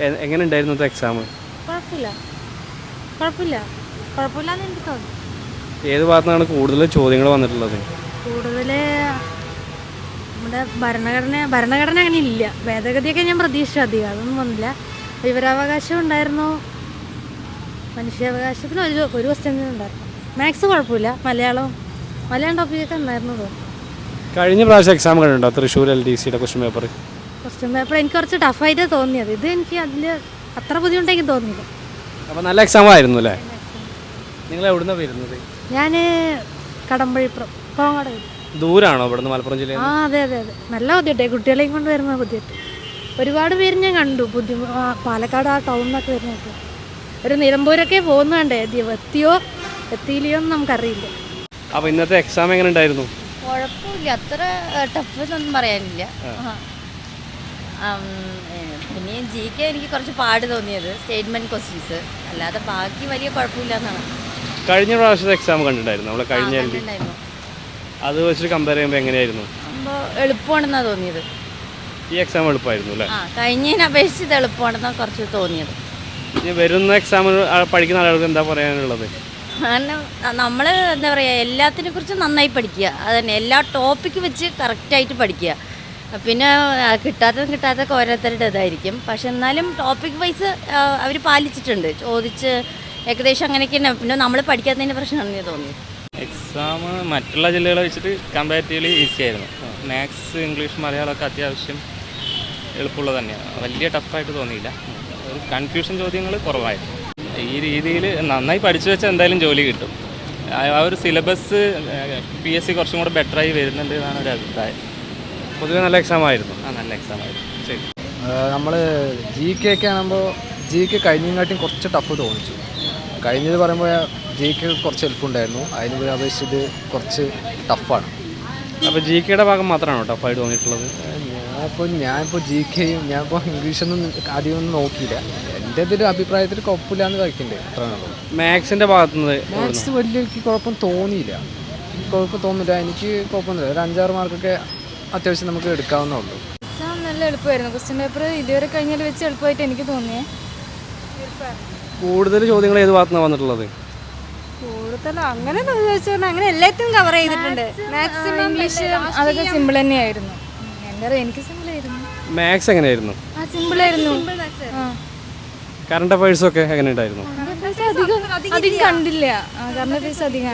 എങ്ങനെ ഉണ്ടായിരുന്നു എക്സാം കുഴപ്പമില്ല. കുഴപ്പമില്ല. കുഴപ്പമില്ലാന്ന് എനിക്ക് തോന്നി. ഏത് ഭാഗത്താണ് കൂടുതൽ ചോദ്യങ്ങൾ വന്നിട്ടുള്ളത്? കൂടുതൽ നമ്മുടെ ഭരണഘടന ഭരണഘടന അങ്ങനെ ഇല്ല ഭേദഗതിയൊക്കെ ഞാൻ പ്രതീക്ഷിച്ചു അധികം. അതൊന്നും വന്നില്ല. വിവരാവകാശം ഉണ്ടായിരുന്നു. മനുഷ്യാവകാശത്തിന് ഒരു ഒരു ക്വസ്റ്റ്യൻ ഉണ്ടായിരുന്നു. മാത്സ് കുഴപ്പമില്ല. മലയാളം മലയാളം ടോപ്പിക്കൊക്കെ ഉണ്ടായിരുന്നു തോന്നുന്നു. കഴിഞ്ഞ പ്രാവശ്യം എക്സാം കണ്ടിട്ടുണ്ടോ? തൃശ്ശൂർ എൽ ഡി സിയുടെ ക്വസ്റ്റ്യൻ പേപ്പർ ക്വസ്റ്റ്യൻ പേപ്പർ എനിക്ക് കുറച്ച് ടഫായിട്ട് തോന്നിയത്. ഇത് എനിക്ക് അതിൽ അത്ര ബുദ്ധിമുട്ടെനിക്ക് തോന്നിയില്ല. അപ്പോൾ നല്ല എക്സാം ആയിരുന്നു അല്ലേ? നിങ്ങൾ എവിടുന്ന വരുന്നത്? ഞാൻ കടമ്പഴിപ്പുറം കോങ്ങാട് ദൂരാണോ ഇവിടുന്ന് മലപ്പുറം ജില്ലയിൽ? ആ അതെ അതെ അതെ. നല്ല ബുദ്ധിമുട്ടായി കുട്ടികളെയും കൊണ്ട് വരുന്ന ബുദ്ധിമുട്ട്. ഒരുപാട് പേര് ഞാൻ കണ്ടു. ബുദ്ധിമു ആ, പാലക്കാട് ആ ടൗണിലൊക്കെ വരുന്നൊക്കെ ഒരു നിലമ്പൂരൊക്കെ പോകുന്നുണ്ടേ എത്തിയോ എത്തിയില്ലയോ എന്ന് നമുക്കറിയില്ല. അപ്പോൾ ഇന്നത്തെ എക്സാം എങ്ങനെ ഉണ്ടായിരുന്നു? കുഴപ്പമില്ല. അത്ര ടഫ് എന്നൊന്നും പറയാനില്ല. ആ. പിന്നെ ജി കെ എനിക്ക് കുറച്ച് പാട് തോന്നിയത് സ്റ്റേറ്റ്മെന്റ് ക്വസ്റ്റ്യൻസ് അല്ലാതെ ബാക്കി വലിയ കുഴപ്പമില്ല എന്നാണ് കഴിഞ്ഞ പ്രാവശ്യത്തെ എക്സാം കണ്ടിട്ടുണ്ടായിരുന്നു. നമ്മൾ കഴിഞ്ഞ അത് വെച്ചിട്ട് കമ്പയർ ചെയ്യുമ്പോൾ എങ്ങനെയായിരുന്നു? എളുപ്പമാണെന്നാണ് തോന്നിയത്. ഈ എക്സാം എളുപ്പമായിരുന്നു അല്ലേ? ആ കഴിഞ്ഞതിനെ അപേക്ഷിച്ച് ഇത് എളുപ്പമാണെന്നാണ് കുറച്ച് തോന്നിയത്. ഇനി വരുന്ന എക്സാം പഠിക്കുന്ന ആളുകൾക്ക് എന്താ പറയാനുള്ളത്? കാരണം നമ്മൾ എന്താ പറയുക എല്ലാത്തിനെ കുറിച്ചും നന്നായി പഠിക്കുക. അതന്നെ എല്ലാ ടോപ്പിക്ക് വെച്ച് കറക്റ്റായിട്ട് പഠിക്കുക. പിന്നെ കിട്ടാത്തതും കിട്ടാത്തതൊക്കെ ഓരോരുത്തരുടെ ഇതായിരിക്കും. പക്ഷെ എന്നാലും ടോപ്പിക് വൈസ് അവർ പാലിച്ചിട്ടുണ്ട്. ചോദിച്ച് ഏകദേശം അങ്ങനെയൊക്കെ തന്നെ പിന്നെ നമ്മൾ പഠിക്കാത്തതിന്റെ പ്രശ്നമാണെന്ന് തോന്നുന്നു. എക്സാം മറ്റുള്ള ജില്ലകളെ വെച്ചിട്ട് കമ്പാരിറ്റീവ്ലി ഈസി ആയിരുന്നു. മാത്സ് ഇംഗ്ലീഷ് മലയാളമൊക്കെ അത്യാവശ്യം എളുപ്പമുള്ളത് തന്നെയാണ്. വലിയ ടഫായിട്ട് തോന്നിയില്ല. ഒരു കൺഫ്യൂഷൻ ചോദ്യങ്ങൾ കുറവായിരുന്നു. ഈ രീതിയിൽ നന്നായി പഠിച്ചു വെച്ചാൽ എന്തായാലും ജോലി കിട്ടും. ആ ഒരു സിലബസ് പി എസ് സി കുറച്ചും കൂടെ ബെറ്ററായി വരുന്നുണ്ട് എന്നാണ് ഒരു അഭിപ്രായം. പൊതുവെ നല്ല എക്സാം ആയിരുന്നു. ആ നല്ല എക്സാം ആയിരുന്നു. ശരി. നമ്മൾ ജി കെ ഒക്കെ ആകുമ്പോൾ ജി കെ കഴിഞ്ഞതിനെക്കാട്ടിയും കുറച്ച് ടഫ് തോന്നിച്ചു. കഴിഞ്ഞത് പറയുമ്പോൾ ജി കെ കുറച്ച് എളുപ്പമുണ്ടായിരുന്നു അതിന് അപേക്ഷിച്ചത് കുറച്ച് ടഫാണ് അപ്പോൾ ജി കെയുടെ ഭാഗം മാത്രമാണോ ടഫായിട്ട് തോന്നിയിട്ടുള്ളത്? ഞാനിപ്പോൾ ഞാനിപ്പോൾ ജി കെയും ഞാനിപ്പോൾ ഇംഗ്ലീഷൊന്നും ആദ്യമൊന്നും നോക്കിയില്ല. എന്റെ ഒരു അഭിപ്രായത്തിൽ കുഴപ്പമില്ലാന്ന് കഴിക്കണ്ടേ അത്രയാണുള്ളൂ മാത്സിന്റെ ഭാഗത്തുനിന്ന് മാത്സ് വലിയ എനിക്ക് കുഴപ്പം തോന്നിയില്ല. എനിക്ക് കുഴപ്പം തോന്നില്ല എനിക്ക് കുഴപ്പമൊന്നുമില്ല. ഒരു അഞ്ചാറ് മാർക്കൊക്കെ അത്യാവശ്യം നമുക്ക് എടുക്കാവുന്നേ ഉള്ളൂ. എക്സാം നല്ല എളുപ്പമായിരുന്നു. ക്വസ്റ്റ്യൻ പേപ്പർ ഇതുവരെ കഴിഞ്ഞാൽ വെച്ച് എളുപ്പമായിട്ട് എനിക്ക് തോന്നിയേ. കൂടുതൽ ചോദ്യങ്ങൾ ഏത് ഭാഗത്തുനിന്ന് വന്നിട്ടുള്ളത്? കൂടുതൽ അങ്ങനെ ചോദിച്ചാൽ അങ്ങനെ എല്ലാത്തിനും കവർ ചെയ്തിട്ടുണ്ട്. മാക്സിമം ഇംഗ്ലീഷ് അതൊക്കെ സിമ്പിൾ തന്നെയായിരുന്നു. എനിക്ക് സിമ്പിൾ ആയിരുന്നു. മാത്സ് എങ്ങനെയായിരുന്നു? ആ സിമ്പിൾ ആയിരുന്നു. കറണ്ട് കറണ്ട് അഫയേഴ്സൊക്കെ എങ്ങനെ ഉണ്ടായിരുന്നു? അധികം അധികം കണ്ടില്ല. കറണ്ട് അഫയേഴ്സ് അധികം